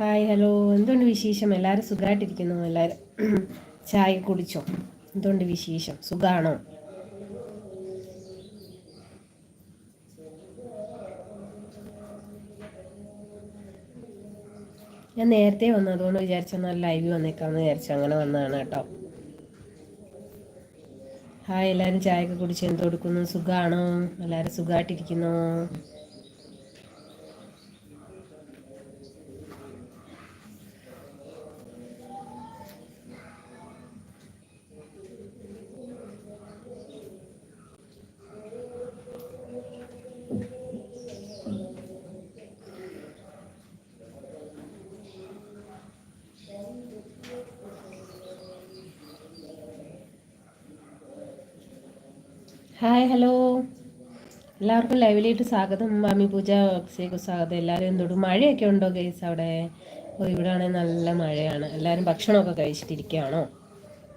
Hi hello. എന്തുകൊണ്ട് വിശേഷം? എല്ലാവരും സുഖമായിട്ടിരിക്കുന്നു എല്ലാവരും ചായ കുടിച്ചോ? എന്തുകൊണ്ട് വിശേഷം? സുഖാണോ? ഞാൻ നേരത്തെ വന്നു. അതുകൊണ്ട് വിചാരിച്ചു നല്ല ലൈവ് വന്നേക്കാമെന്ന് വിചാരിച്ചു. അങ്ങനെ വന്നതാണ് കേട്ടോ. ഹായ് എല്ലാവരും ചായയൊക്കെ കുടിച്ച് എന്ത് കൊടുക്കുന്നു? സുഖമാണോ എല്ലാവരും സുഖമായിട്ടിരിക്കുന്നു ഹായ് ഹലോ എല്ലാവർക്കും ലൈവിലായിട്ട് സ്വാഗതം. മാമി പൂജ അക്ഷയ്ക്ക് സ്വാഗതം. എല്ലാവരും എന്തൊടും മഴയൊക്കെ ഉണ്ടോ ഗൈസ് അവിടെ? ഓ ഇവിടെ ആണെങ്കിൽ നല്ല മഴയാണ്. എല്ലാവരും ഭക്ഷണമൊക്കെ കഴിച്ചിട്ടിരിക്കുകയാണോ?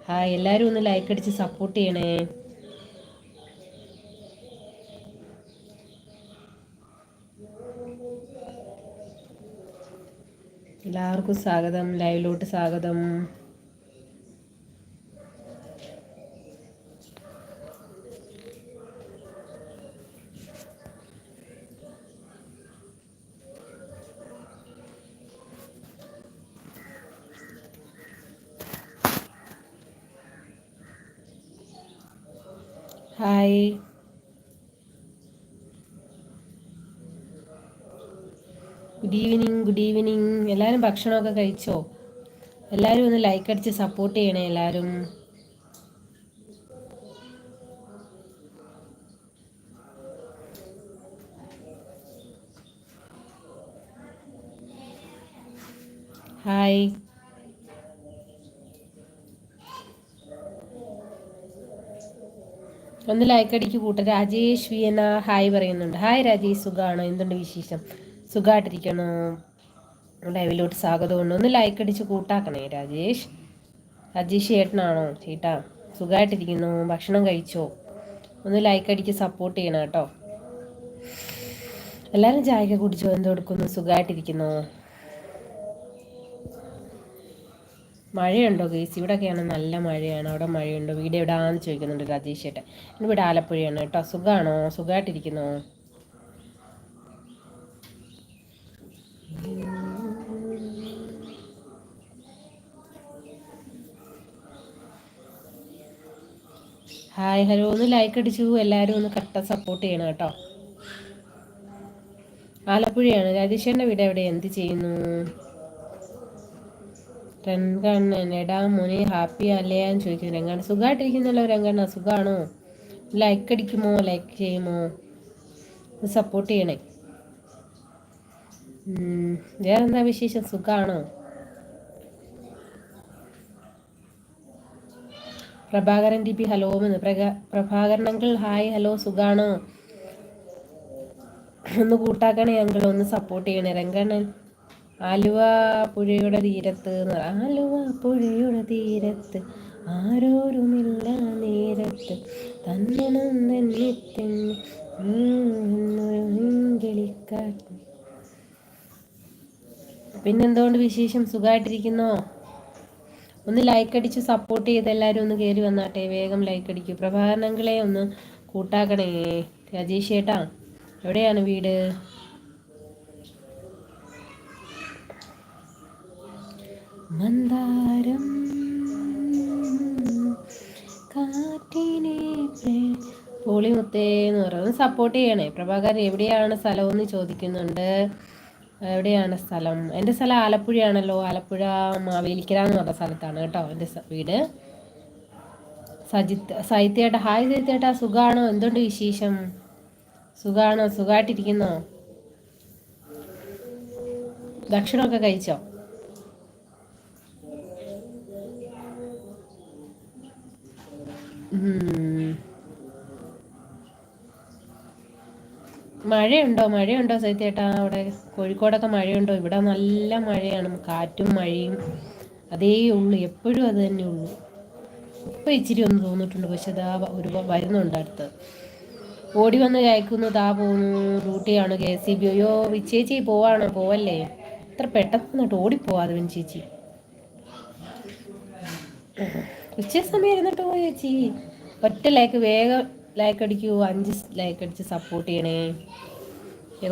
ഹായ് എല്ലാവരും ഒന്ന് ലൈക്ക് അടിച്ച് സപ്പോർട്ട് ചെയ്യണേ. എല്ലാവർക്കും സ്വാഗതം. ലൈവിലോട്ട് സ്വാഗതം hi good evening good evening എല്ലാവരും ഭക്ഷണമൊക്കെ കഴിച്ചോ? എല്ലാവരും ഒന്ന് ലൈക്ക് അടിച്ച് സപ്പോർട്ട് ചെയ്യണേ എല്ലാവരും. ഹായ് ഒന്ന് ലൈക്ക് അടിക്ക് കൂട്ട രാജേഷ് വിയന ഹായ് പറയുന്നുണ്ട്. ഹായ് രാജേഷ് സുഖമാണോ എന്തുണ്ട് വിശേഷം? സുഖമായിട്ടിരിക്കണോ ലൈവിലോട്ട് സ്വാഗതമുണ്ട് ഒന്ന് ലൈക്ക് അടിച്ച് കൂട്ടാക്കണേ രാജേഷ്. രാജേഷ് ചേട്ടനാണോ? ചേട്ടാ സുഖമായിട്ടിരിക്കുന്നു ഭക്ഷണം കഴിച്ചോ? ഒന്ന് ലൈക്ക് അടിച്ച് സപ്പോർട്ട് ചെയ്യണം കേട്ടോ. എല്ലാവരും ചായക്ക കുടിച്ചോ? എന്ത് കൊടുക്കുന്നു? സുഖമായിട്ടിരിക്കുന്നു മഴയുണ്ടോ ഗേസ് ഇവിടെയൊക്കെയാണ് നല്ല മഴയാണ്. അവിടെ മഴയുണ്ടോ? വീട് എവിടാന്ന് ചോദിക്കുന്നുണ്ട് രാജേഷ് ചേട്ടൻ. ഇവിടെ ആലപ്പുഴയാണ് കേട്ടോ. സുഖമാണോ സുഖമായിട്ടിരിക്കുന്നോ ഹായ് ഹലോ. ഒന്ന് ലൈക്ക് അടിച്ചു. എല്ലാവരും ഒന്ന് കട്ട സപ്പോർട്ട് ചെയ്യണം കേട്ടോ. ആലപ്പുഴയാണ്. രാജേഷേന്റെ വീട് എവിടെ? എന്ത് ചെയ്യുന്നു? രംഗണ്ണൻ എടാ മുനി ഹാപ്പി അല്ലേ എന്ന് ചോദിക്കുന്നു. രംഗണ്ണ സുഖമായിട്ടിരിക്കുന്നല്ലോ രംഗണ്ണ സുഖമാണോ ലൈക്ക് അടിക്കുമോ? ലൈക്ക് ചെയ്യുമോ? സപ്പോർട്ട് ചെയ്യണേ. വേറെന്താ വിശേഷം? സുഖമാണോ പ്രഭാകരൻ ടി പി ഹലോ എന്ന്. പ്രഭാകരൻ അങ്കിൾ ഹായ് ഹലോ സുഖാണ്? ഒന്ന് കൂട്ടാക്കണേ അങ്കിൾ ഒന്ന് സപ്പോർട്ട് ചെയ്യണേ. രംഗണ്ണൻ ആലുവ പുഴയുടെ തീരത്ത് ആലുവ പുഴയുടെ തീരത്ത് ആരോരുമില്ല നേരത്ത്. തന്നണം തന്നെ തെന്നിക്കാട്ട് പിന്നെന്തുകൊണ്ട് വിശേഷം? സുഖമായിട്ടിരിക്കുന്നോ ഒന്ന് ലൈക്ക് അടിച്ച് സപ്പോർട്ട് ചെയ്ത് എല്ലാവരും ഒന്ന് കയറി വന്നാട്ടെ. വേഗം ലൈക്ക് അടിക്കൂ. പ്രഭാകരനങ്ങളെ ഒന്ന് കൂട്ടാക്കണേ. രാജേഷ് ചേട്ടാ എവിടെയാണ് വീട്? മന്ദാരം കാറ്റിനെ പോളിമുത്തേ എന്ന് പറയുന്നത് സപ്പോർട്ട് ചെയ്യണേ. പ്രഭാകർ എവിടെയാണ് സ്ഥലമെന്ന് ചോദിക്കുന്നുണ്ട്. എവിടെയാണ് സ്ഥലം? എന്റെ സ്ഥലം ആലപ്പുഴയാണല്ലോ. ആലപ്പുഴ മാവേലിക്കര എന്ന് പറഞ്ഞ സ്ഥലത്താണ് കേട്ടോ എന്റെ വീട്. സജിത്ത് സാഹിത്യേട്ടാ ഹായ് സാഹിത്യേട്ടാ സുഖാണോ? എന്തുണ്ട് വിശേഷം? സുഖാണോ? സുഖമായിട്ടിരിക്കുന്നോ ഭക്ഷണമൊക്കെ കഴിച്ചോ? മഴയുണ്ടോ? മഴയുണ്ടോ സൈത്തേട്ടാ അവിടെ കോഴിക്കോടൊക്കെ മഴയുണ്ടോ? ഇവിടെ നല്ല മഴയാണ്. കാറ്റും മഴയും. അതേ ഉള്ളൂ. എപ്പോഴും അത് തന്നെ ഉള്ളൂ. ഇപ്പൊ ഇച്ചിരി ഒന്ന് തോന്നിട്ടുണ്ട്. പക്ഷെ ദാ ഒരു വരുന്നുണ്ട് അടുത്ത്. ഓടി വന്ന് കഴിക്കുന്നു ദാ പോകുന്നു ഡ്യൂട്ടിയാണ് കെ സി ബി. അയ്യോ വിച്ചേച്ചി പോവാണോ? പോവല്ലേ? ഇത്ര പെട്ടെന്ന് ഓടിപ്പോവാ ചേച്ചി. ഉച്ച സമയം ഇരുന്നിട്ട് പോയി ചേച്ചി? ഒറ്റ ലേക്ക് വേഗം ലൈക്ക് അടിക്കൂ അഞ്ച് ലൈക്ക് അടിച്ച് സപ്പോർട്ട് ചെയ്യണേ.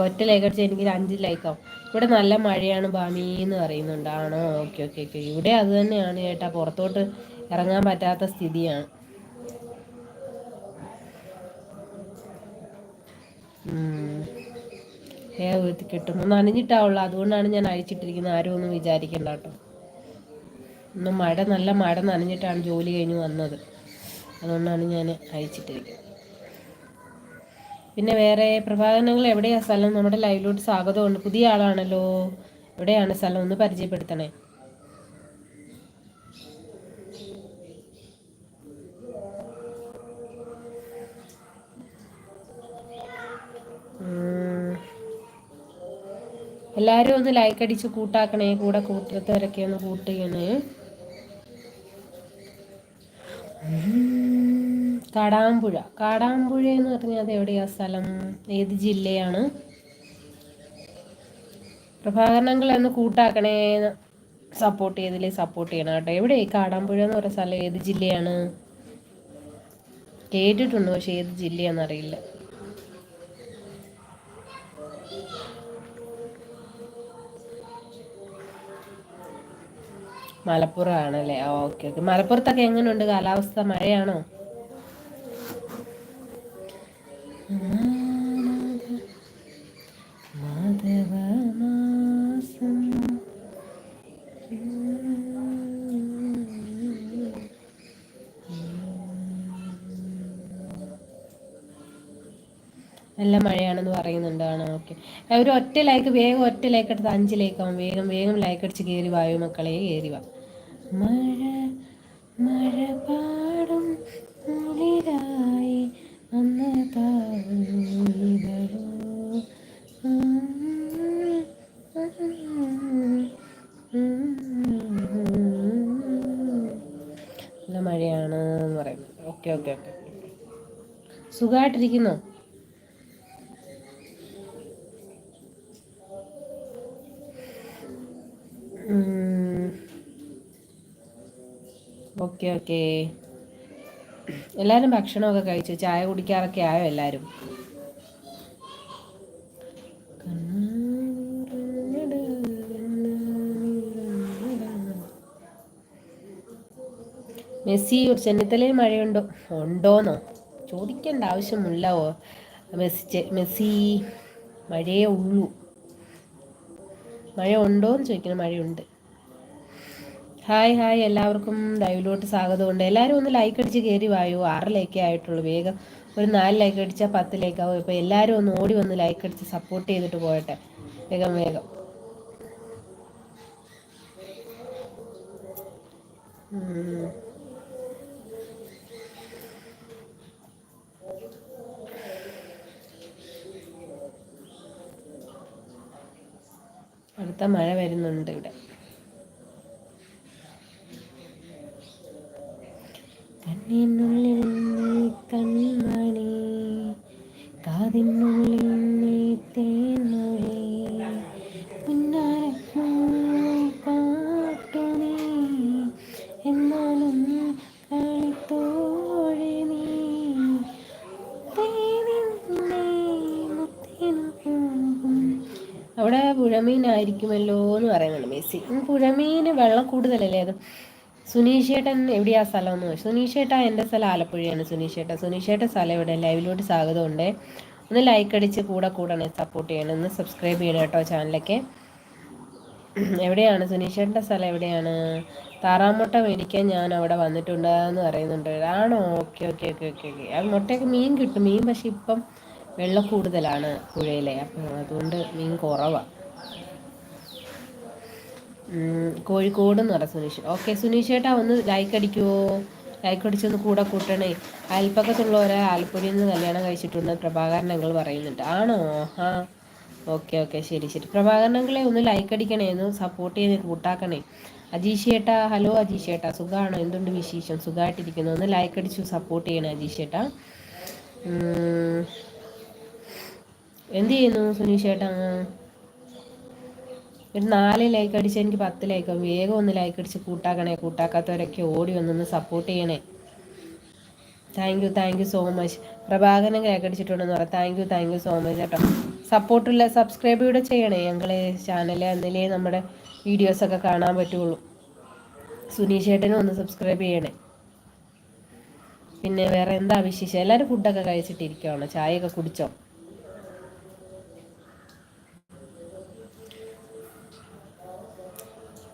ഒറ്റ ലൈക്ക് അടിച്ച് എനിക്ക് അഞ്ച് ലൈക്കാവും ഇവിടെ നല്ല മഴയാണ് ബാമി എന്ന് പറയുന്നുണ്ട്. ആണോ? ഓക്കെ ഓക്കെ ഓക്കെ ഇവിടെ അത് തന്നെയാണ് ചേട്ടാ. പുറത്തോട്ട് ഇറങ്ങാൻ പറ്റാത്ത സ്ഥിതിയാണ്. വേഗം കിട്ടും നനഞ്ഞിട്ടാവുള്ളൂ അതുകൊണ്ടാണ് ഞാൻ അയച്ചിട്ടിരിക്കുന്നത് ആരും ഒന്നും വിചാരിക്കണ്ട കേട്ടോ. ഇന്ന് മഴ നല്ല മഴ നനഞ്ഞിട്ടാണ് ജോലി കഴിഞ്ഞ് വന്നത്. അതുകൊണ്ടാണ് ഞാൻ അയച്ചിട്ടിരിക്കുന്നത് പിന്നെ വേറെ പ്രഭാകരങ്ങൾ എവിടെയാണ് സ്ഥലം? നമ്മുടെ ലൈവിലോട്ട് സ്വാഗതമുണ്ട്. പുതിയ ആളാണല്ലോ. എവിടെയാണ് സ്ഥലം? ഒന്ന് പരിചയപ്പെടുത്തണേ. എല്ലാവരും ഒന്ന് ലൈക്ക് അടിച്ച് കൂട്ടാക്കണേ. കൂടെ കൂട്ടത്തവരൊക്കെ ഒന്ന് കൂട്ടുകയാണ് കാടാമ്പുഴ. കാടാമ്പുഴ എന്ന് പറഞ്ഞാൽ അത് എവിടെയാ? സ്ഥലം ഏത് ജില്ലയാണ്? പ്രഭാകരണങ്ങൾ ഒന്ന് കൂട്ടാക്കണേ സപ്പോർട്ട് ചെയ്തില്ലേ സപ്പോർട്ട് ചെയ്യണം കേട്ടോ. എവിടെ? കാടാമ്പുഴ എന്ന് പറയുന്ന സ്ഥലം ഏത് ജില്ലയാണ്? കേട്ടിട്ടുണ്ടോ? പക്ഷെ ഏത് ജില്ലയാണെന്നറിയില്ല മലപ്പുറം ആണല്ലേ ഓക്കെ ഓക്കെ. മലപ്പുറത്തൊക്കെ എങ്ങനെയുണ്ട് കാലാവസ്ഥ? മഴയാണോ? ഓക്കെ ഒരു ഒറ്റ ലൈക്ക് വേഗം ഒറ്റ ലൈക്ക് എടുത്ത് അഞ്ച് ലൈക്കാവും വേഗം വേഗം ലൈക്ക് അടിച്ച് കയറി വായു മക്കളെ കയറി വാ. മഴ മഴ പാടും നല്ല മഴയാണ് എന്ന് പറയുന്നത് ഓക്കെ ഓക്കെ ഓക്കെ സുഖമായിട്ടിരിക്കുന്നോ ഓക്കെ ഓക്കെ. എല്ലാവരും ഭക്ഷണമൊക്കെ കഴിച്ചു? ചായ കുടിക്കാറൊക്കെ ആയോ എല്ലാവരും മെസ്സി ചെന്നിത്തലയിൽ മഴയുണ്ടോ? ഉണ്ടോന്നോ? ചോദിക്കേണ്ട ആവശ്യമില്ലവോ മെസ്സി മെസ്സി മഴയേ ഉള്ളൂ. മഴ ഉണ്ടോ എന്ന് ചോദിക്കണം മഴയുണ്ട്. Hi hi. എല്ലാവർക്കും ലൈവിലോട്ട് സ്വാഗതമുണ്ട്. എല്ലാവരും ഒന്ന് ലൈക്ക് അടിച്ച് കയറി വായോ. ആറ് ലൈക്കേ ആയിട്ടുള്ളൂ. വേഗം ഒരു നാല് ലൈക്ക് അടിച്ചാൽ പത്ത് ലൈക്ക് ആവും. ഇപ്പോൾ എല്ലാവരും ഒന്ന് ഓടി വന്ന് ലൈക്ക് അടിച്ച് സപ്പോർട്ട് ചെയ്തിട്ട് പോയട്ടെ വേഗം വേഗം. അടുത്ത മഴ വരുന്നുണ്ട് ഇവിടെ കണ്ണിനുള്ളിൽ നീ കൺമണി കാതിനുള്ളിൽ നീ തേനൊഴി പാട്ടു നീ എന്നാലും കളിത്തോഴി നീ അവിടെ പുഴമീനായിരിക്കുമല്ലോ എന്ന് പറയുന്നുണ്ട് മെസ്സി പുഴമീന് വെള്ളം കൂടുതലല്ലേ അത്? സുനീഷേട്ടൻ എവിടെയാ സ്ഥലം എന്ന് ചോദിച്ചു. സുനീഷേട്ട എന്റെ സ്ഥലം ആലപ്പുഴയാണ് സുനീഷേട്ട. സുനീഷേട്ട സ്ഥലം ഇവിടെ ലൈവിലോട്ട് സ്വാഗതമുണ്ട്. ഒന്ന് ലൈക്ക് അടിച്ച് കൂടെ കൂടണേ സപ്പോർട്ട് ചെയ്യണം. ഒന്ന് സബ്സ്ക്രൈബ് ചെയ്യണം കേട്ടോ ചാനലൊക്കെ. എവിടെയാണ് സുനീഷേട്ടന്റെ സ്ഥലം? എവിടെയാണ്? താറാമുട്ട മേടിക്കാൻ ഞാൻ അവിടെ വന്നിട്ടുണ്ട് എന്ന് പറയുന്നുണ്ട്. ആണോ? Okay okay okay okay okay. മുട്ടയൊക്കെ മീൻ കിട്ടും മീൻ പക്ഷെ ഇപ്പം വെള്ളം കൂടുതലാണ് പുഴയിലെ. അതുകൊണ്ട് മീൻ കുറവാണ് കോഴിക്കോട് എന്ന് പറയാം സുനീഷ്. ഓക്കെ സുനീഷ് ചേട്ടാ ഒന്ന് ലൈക്ക് അടിക്കുമോ ലൈക്ക് അടിച്ചൊന്ന് കൂടെ കൂട്ടണേ. അയൽപ്പക്കത്തുള്ളവരെ ആലപ്പുഴയിൽ നിന്ന് കല്യാണം കഴിച്ചിട്ടുണ്ട്. പ്രഭാകരനങ്ങൾ പറയുന്നുണ്ട്. ആണോ? ആ. ഓക്കെ ഓക്കെ ശരി ശരി. പ്രഭാകരനങ്ങളെ ഒന്ന് ലൈക്ക് അടിക്കണേ. ഒന്ന് സപ്പോർട്ട് ചെയ്ത് കൂട്ടാക്കണേ. അജീഷ് ചേട്ടാ ഹലോ അജീഷ് ചേട്ടാ. സുഖമാണോ എന്തുണ്ട് വിശേഷം? സുഖമായിട്ടിരിക്കുന്നു ഒന്ന് ലൈക്ക് അടിച്ചു സപ്പോർട്ട് ചെയ്യണേ അജീഷ് ചേട്ടാ. എന്ത് ചെയ്യുന്നു സുനീഷ് ചേട്ടാ? ഒരു നാല് ലൈക്ക് അടിച്ച് എനിക്ക് പത്ത് ലൈക്ക് വേഗം ഒന്ന് ലൈക്ക് അടിച്ച് കൂട്ടാക്കണേ. കൂട്ടാക്കാത്തവരൊക്കെ ഓടി വന്നൊന്ന് സപ്പോർട്ട് ചെയ്യണേ. Thank you thank you so much Prabhakaran like അടിച്ചിട്ടുണ്ടെന്ന് പറയാം thank you thank you so much കേട്ടോ സപ്പോർട്ടുള്ള സബ്സ്ക്രൈബ് കൂടെ ചെയ്യണേ. ഞങ്ങൾ ചാനൽ എന്നിലേ നമ്മുടെ വീഡിയോസൊക്കെ കാണാൻ പറ്റുള്ളൂ. സുനീഷ് ചേട്ടനും ഒന്ന് സബ്സ്ക്രൈബ് ചെയ്യണേ. പിന്നെ വേറെ എന്താ വിശേഷം? എല്ലാവരും ഫുഡൊക്കെ കഴിച്ചിട്ടിരിക്കുകയാണോ ചായയൊക്കെ കുടിച്ചോ?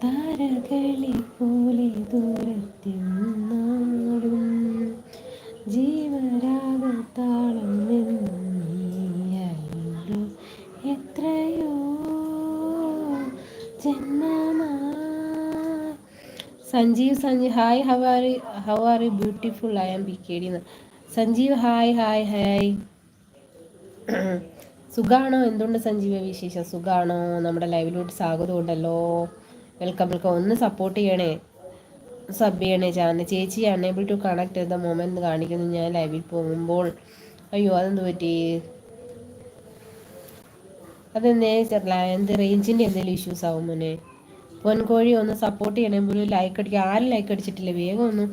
താരകളെ പോലെ ദൂരത്തിന്നാടും ജീവരാഗത്താളം എത്രയോ ജന്മമാ Sanjeev Sanjeev hi are you beautiful I am B K D Sanjeev hi hi hi. സുഖാണോ? എന്തുകൊണ്ട് സഞ്ജീവ വിശേഷം? സുഖാണോ? നമ്മുടെ ലൈവിലോട്ട് സ്വാഗതം ഉണ്ടല്ലോ വെൽക്കം വെൽക്കം ഒന്ന് സപ്പോർട്ട് ചെയ്യണേ. സബ് ചെയ്യണേ ചാനൽ ചേച്ചി unable to connect the moment കാണിക്കുന്നു. ഞാൻ ലൈവിൽ പോകുമ്പോൾ. അയ്യോ അതെന്ത് പറ്റി? അതെന്തേ? എന്ത് റേഞ്ചിന്റെ എന്തെങ്കിലും ഇഷ്യൂസ് ആവും മോനെ. പൊൻകോഴി ഒന്ന് സപ്പോർട്ട് ചെയ്യണേ. ഒരു ലൈക്ക് അടിക്കുക ആരും ലൈക്ക് അടിച്ചിട്ടില്ല. വേഗം ഒന്ന്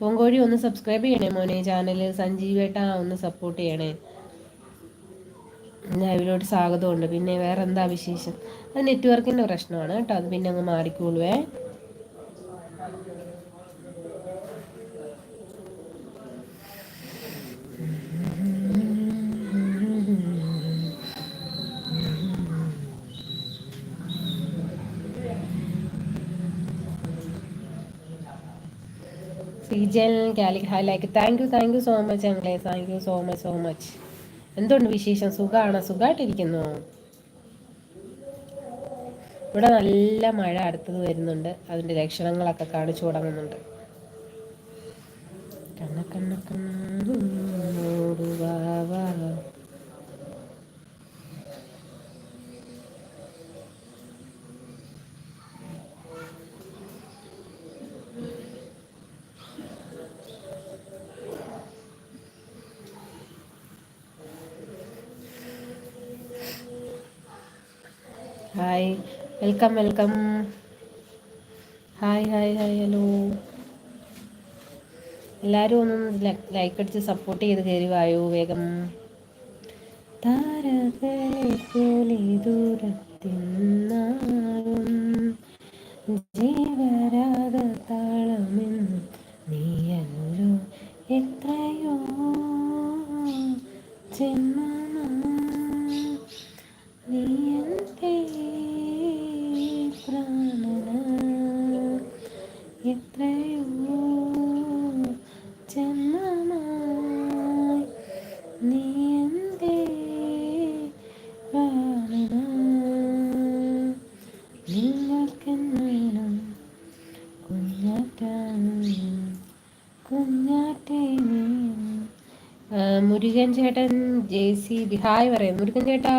പൊൻകോഴി ഒന്ന് സബ്സ്ക്രൈബ് ചെയ്യണേ മോനെ. ചാനൽ സഞ്ജീവേട്ട ഒന്ന് സപ്പോർട്ട് ചെയ്യണേ. ലൈവിലോട്ട് സ്വാഗതമുണ്ട്. പിന്നെ വേറെ എന്താ വിശേഷം? അത് നെറ്റ്വർക്കിന്റെ പ്രശ്നമാണ് കേട്ടോ. അത് പിന്നെ അങ്ങ് മാറിക്കോളുവേ Sreejal കാലിക് hi like thank you thank you so much ഞങ്ങളെ thank you so much so much എന്തുകൊണ്ട് വിശേഷം? സുഖമാണ് സുഖമായിട്ടിരിക്കുന്നു ഇവിടെ നല്ല മഴ അടുത്തത് വരുന്നുണ്ട്. അതിന്റെ ലക്ഷണങ്ങളൊക്കെ കാണിച്ചു തുടങ്ങുന്നുണ്ട്. Kanna hi welcome welcome hi hi hi hello എല്ലാവരും ഒന്ന് ലൈക്ക് അടിച്ച് സപ്പോർട്ട് ചെയ്ത് കയറി വായോ വേഗം. താരകളെ പോലെ ദൂരത്തിന്നാലും ജീവരാഗത്താളമെന്നും നീയല്ലോ എത്രയോ ജന്മ നീയന്തേ എത്രയോ ജന്മമായി നീ എന്തേ നിങ്ങൾക്കെന്നാലും കുഞ്ഞാറ്റേ മുരുകൻ ചേട്ടൻ ജെ സി ബിഹായ് പറയുന്നു. പറയാം മുരുകൻ ചേട്ടാ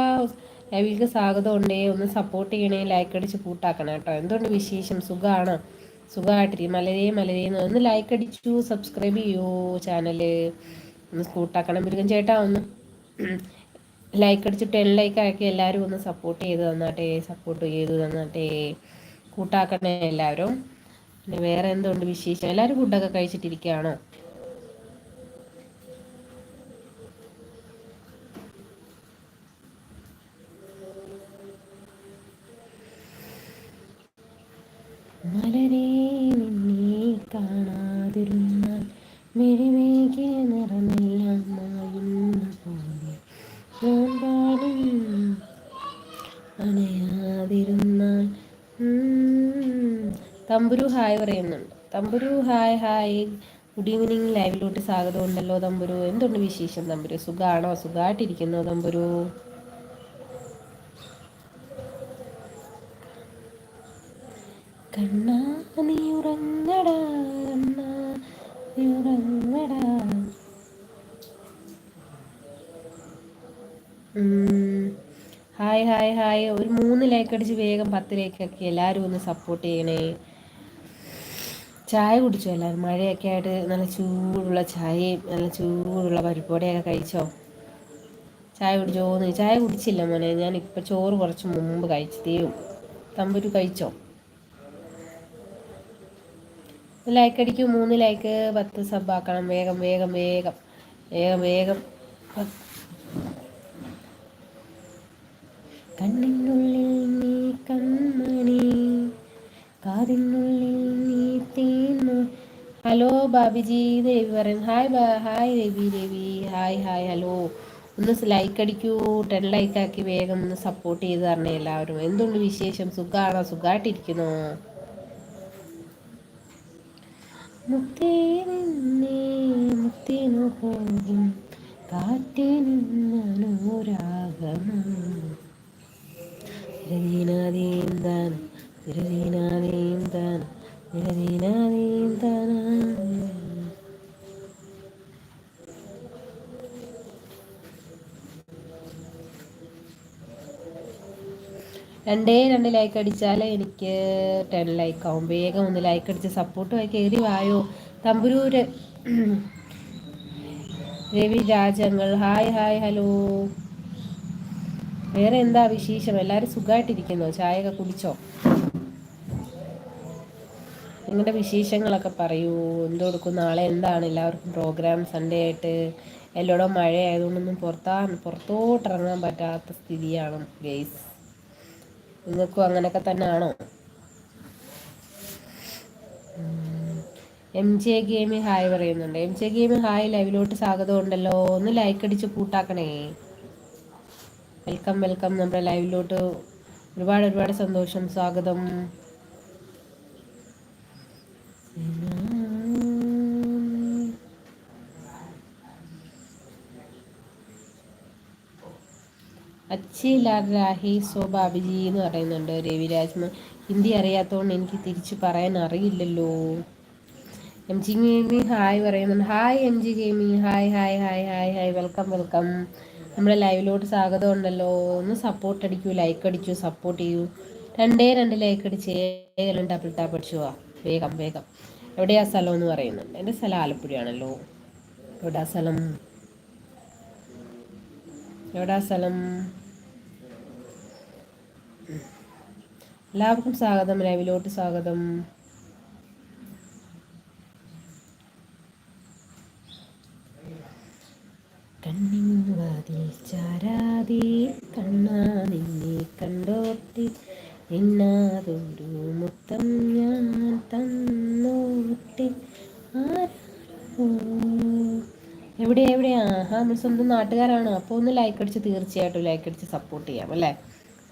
ലൈവിലേക്ക് സ്വാഗതം ഉണ്ടേ ഒന്ന് സപ്പോർട്ട് ചെയ്യണേ ലൈക്ക് അടിച്ച് കൂട്ടാക്കണം കേട്ടോ. എന്തുകൊണ്ട് വിശേഷം? സുഖമാണ് സുഖമായിട്ടിരിക്കും മലരേ മലരേ ഒന്ന് ലൈക്ക് അടിച്ചു സബ്സ്ക്രൈബ് ചെയ്യൂ ചാനൽ ഒന്ന് കൂട്ടാക്കണം. മുരുകൻ ചേട്ടാ ഒന്ന് ലൈക്ക് അടിച്ച് ടെൻ ലൈക്ക് ആക്കി എല്ലാവരും ഒന്ന് സപ്പോർട്ട് ചെയ്ത് തന്നാട്ടെ. സപ്പോർട്ട് ചെയ്ത് തന്നാട്ടെ. കൂട്ടാക്കണേ എല്ലാവരും. പിന്നെ വേറെ എന്തുകൊണ്ട് വിശേഷം? എല്ലാവരും ഫുഡൊക്കെ കഴിച്ചിട്ടിരിക്കുകയാണോ? മലരെ നിന്നെ കാണാതിരുന്നാൽ മെഴിമേകിയ നിറമെല്ലാം മായുന്ന പോലെ. ഞാൻ പാടും അണയാതിരുന്നാൽ. തമ്പുരു ഹായ് പറയുന്നുണ്ട്. Thamburu hi hi. Good evening ലൈവിലോട്ട് സ്വാഗതം ഉണ്ടല്ലോ തമ്പുരു. എന്തുണ്ട് വിശേഷം തമ്പുരു? സുഖമാണോ സുഖമായിട്ടിരിക്കുന്നോ തമ്പുരു? കണ്ണാ നീ ഉറങ്ങടാ കണ്ണാ നീ ഉറങ്ങടാ. Hi hi hi. ഒരു മൂന്ന് ലൈക്ക് അടിച്ച് വേഗം പത്ത് ലൈക്കൊക്കെ എല്ലാവരും ഒന്ന് സപ്പോർട്ട് ചെയ്യണേ. ചായ കുടിച്ചോ എല്ലാവരും മഴയൊക്കെ ആയിട്ട് നല്ല ചൂടുള്ള ചായയും നല്ല ചൂടുള്ള പരിപ്പോടെയൊക്കെ കഴിച്ചോ? ചായ കുടിച്ചോന്ന് ചായ കുടിച്ചില്ല മോനെ. ഞാൻ ഇപ്പം ചോറ് കുറച്ച് മുമ്പ് കഴിച്ചതേ തമ്പുരു കഴിച്ചോ? ലൈക്ക് അടിക്കൂ മൂന്ന് ലൈക്ക് പത്ത് സബാക്കണം വേഗം വേഗം വേഗം. വേഗം വേഗം. കണ്ണിനുള്ളിൽ നീ കൺമണി കാതിനുള്ളിൽ നീ തീന്ന്. ഹലോ ബാബിജി ദേവി പറയുന്നു ഹായ് ബാ hi Ravi Ravi hi hi hello. ഒന്ന് ലൈക്ക് അടിക്കൂ ടെൻ ലൈക്ക് ആക്കി വേഗം ഒന്ന് സപ്പോർട്ട് ചെയ്ത് തരണേ എല്ലാവരും. എന്തുണ്ട് വിശേഷം? സുഖമാണോ സുഖമായിട്ടിരിക്കുന്നോ മുത്തേ മുത്തിനു പോകും കാറ്റിനുരാഗമോ നിരദീനാദീന്താൻ നിരദീനാദീന്താൻ നിരദീനാദീന്താന രണ്ടേ രണ്ട് ലൈക്ക് അടിച്ചാൽ എനിക്ക് ടെൻ ലൈക്ക് ആവും. വേഗം ഒന്ന് ലൈക്ക് അടിച്ച് സപ്പോർട്ടുമായി കയറി വായോ. തമ്പുരൂര്. രവി രാജങ്ങൾ. ഹായ് ഹായ് ഹലോ വേറെ എന്താ വിശേഷം? എല്ലാവരും സുഖമായിട്ടിരിക്കുന്നോ ചായയൊക്കെ കുടിച്ചോ? നിങ്ങളുടെ വിശേഷങ്ങളൊക്കെ പറയൂ. എന്തോ കൊടുക്കും? നാളെ എന്താണ്? എല്ലാവർക്കും പ്രോഗ്രാം സൺഡേ ആയിട്ട്. എല്ലായിടും മഴ ആയതുകൊണ്ടൊന്നും പുറത്താ പുറത്തോട്ടിറങ്ങാൻ പറ്റാത്ത സ്ഥിതിയാണ് ഗെയ്സ് നിങ്ങൾക്കും അങ്ങനെയൊക്കെ തന്നെ ആണോ എം ജെ ഗെയിമി ഹായ് പറയുന്നുണ്ട്. എം ജെ ഗെയിമി ഹായ് ലൈവിലോട്ട് സ്വാഗതം ഉണ്ടല്ലോ. ഒന്ന് ലൈക്ക് അടിച്ച് കൂട്ടാക്കണേ. വെൽക്കം വെൽക്കം നമ്മുടെ ലൈവിലോട്ട് ഒരുപാട് ഒരുപാട് സന്തോഷം സ്വാഗതം. രാഹി സോ ബാബിജി എന്ന് പറയുന്നുണ്ട് രവിരാജ് ഹിന്ദി അറിയാത്തതുകൊണ്ട് എനിക്ക് തിരിച്ചു പറയാൻ അറിയില്ലല്ലോ. എം ജി ഗെയിമി ഹായ് പറയുന്നുണ്ട്. Hi M G ഗെയിമി hi hi hi hi hi welcome welcome. നമ്മുടെ ലൈവിലോട്ട് സ്വാഗതം ഉണ്ടല്ലോ. ഒന്ന് സപ്പോർട്ട് അടിക്കൂ ലൈക്ക് അടിക്കൂ സപ്പോർട്ട് ചെയ്യൂ. രണ്ടേ രണ്ട് ലൈക്ക് അടിച്ച് ഏകലും ഡബിൾ ടാപ്പ് അടിച്ചു പോവാ വേഗം വേഗം. എവിടെയാ സ്ഥലം എന്ന് പറയുന്നുണ്ട്. എന്റെ സ്ഥലം ആലപ്പുഴയാണല്ലോ. എവിടാ സ്ഥലം? എവിടാ സ്ഥലം? എല്ലാവർക്കും സ്വാഗതം ലൈവിലോട്ട് സ്വാഗതം. കണ്ണിൻവാതിൽ ചാരാതി കണ്ണാ നിന്നെ കണ്ടോത്തി നിന്നാതൊരു മുത്തം ഞാൻ തന്നോട്ടി എവിടെ എവിടെയാ ആഹാ നമ്മൾ സ്വന്തം നാട്ടുകാരാണ്. അപ്പോൾ ഒന്ന് ലൈക്ക് അടിച്ച് തീർച്ചയായിട്ടും ലൈക്ക് അടിച്ച് സപ്പോർട്ട് ചെയ്യാം അല്ലേ?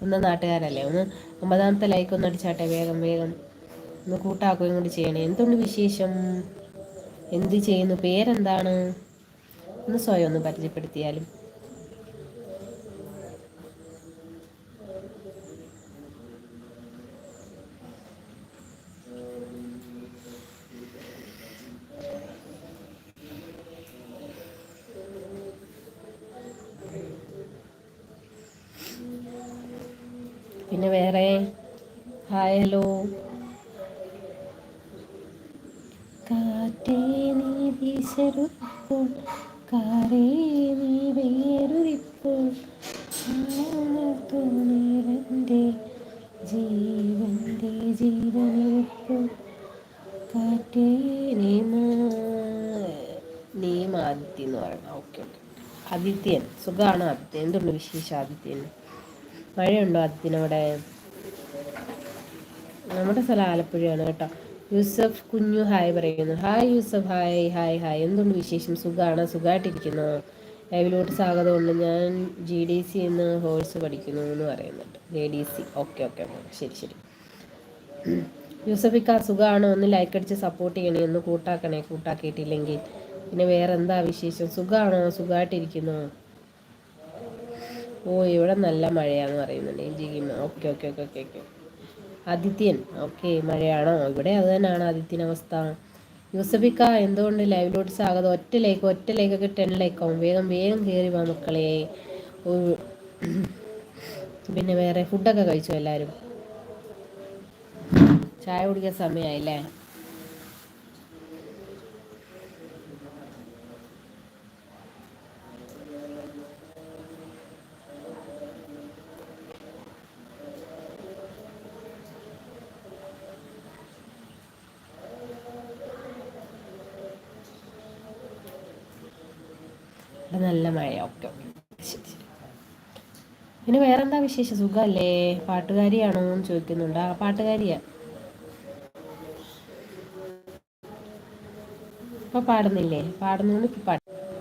സ്വന്തം നാട്ടുകാരല്ലേ? ഒന്ന് ഒമ്പതാമത്തെ ലൈക്ക് ഒന്ന് അടിച്ചാട്ടെ വേഗം വേഗം. ഒന്ന് കൂട്ടാക്കുകയും കൂടി ചെയ്യണേ. എന്തുണ്ട് വിശേഷം? എന്ത് ചെയ്യുന്നു? പേരെന്താണ്? ഒന്ന് സ്വയം ഒന്ന് പരിചയപ്പെടുത്തിയാലും. പിന്നെ വേറെ. ഹായ് ഹലോ നീ നീ ആദിത്യൻ സുഖമാണ് ആദിത്യൻ എന്തുണ്ട് വിശേഷം ആദിത്യൻ മഴയുണ്ടോ അതിനവിടെ നമ്മുടെ സ്ഥലം ആലപ്പുഴയാണ് കേട്ടോ. യൂസഫ് കുഞ്ഞു ഹായ് പറയുന്നു. Hi Yusuf hi hi hi. എന്തുണ്ട് വിശേഷം? സുഖമാണ് സുഖമായിട്ടിരിക്കുന്നു ലൈവിലോട്ട് സ്വാഗതമുണ്ട്. ഞാൻ ജി ഡി സി എന്ന് ഹോഴ്സ് പഠിക്കുന്നു എന്ന് പറയുന്നുണ്ട്. J D C okay okay ശരി ശരി. യൂസഫിക്ക സുഖമാണ് ഒന്ന് ലൈക്ക് അടിച്ച് സപ്പോർട്ട് ചെയ്യണേ. ഒന്ന് കൂട്ടാക്കണേ. കൂട്ടാക്കിയിട്ടില്ലെങ്കിൽ പിന്നെ വേറെ എന്താ വിശേഷം? സുഖമാണോ സുഖമായിട്ടിരിക്കുന്നു ഓ ഇവിടെ നല്ല മഴയാന്ന് പറയുന്നുണ്ട് ജിഗിമ okay okay okay okay okay. Adithyan okay മഴയാണോ? ഇവിടെ അത് തന്നെയാണ് ആദിത്യൻ അവസ്ഥ. യൂസഫിക്ക എന്തുകൊണ്ട് ലൈവിലോട്ട് സ്വാഗതം? ഒറ്റ ലൈക്ക് ഒറ്റ ലേക്കൊക്കെ ടെൻ ലേക്കാവും. വേഗം വേഗം കയറി വാ മക്കളെ. പിന്നെ വേറെ ഫുഡൊക്കെ കഴിച്ചു എല്ലാവരും? ചായ കുടിക്കാൻ സമയമായില്ലേ ഇവിടെ നല്ല മഴ ഓക്കെ ശരി ശരി പിന്നെ വേറെന്താ വിശേഷം? സുഖമല്ലേ പാട്ടുകാരിയാണോ എന്ന് ചോദിക്കുന്നുണ്ട്. ആ പാട്ടുകാരിയാ. ഇപ്പൊ പാടുന്നില്ലേ? പാടുന്നോണ്ട് ഇപ്പൊ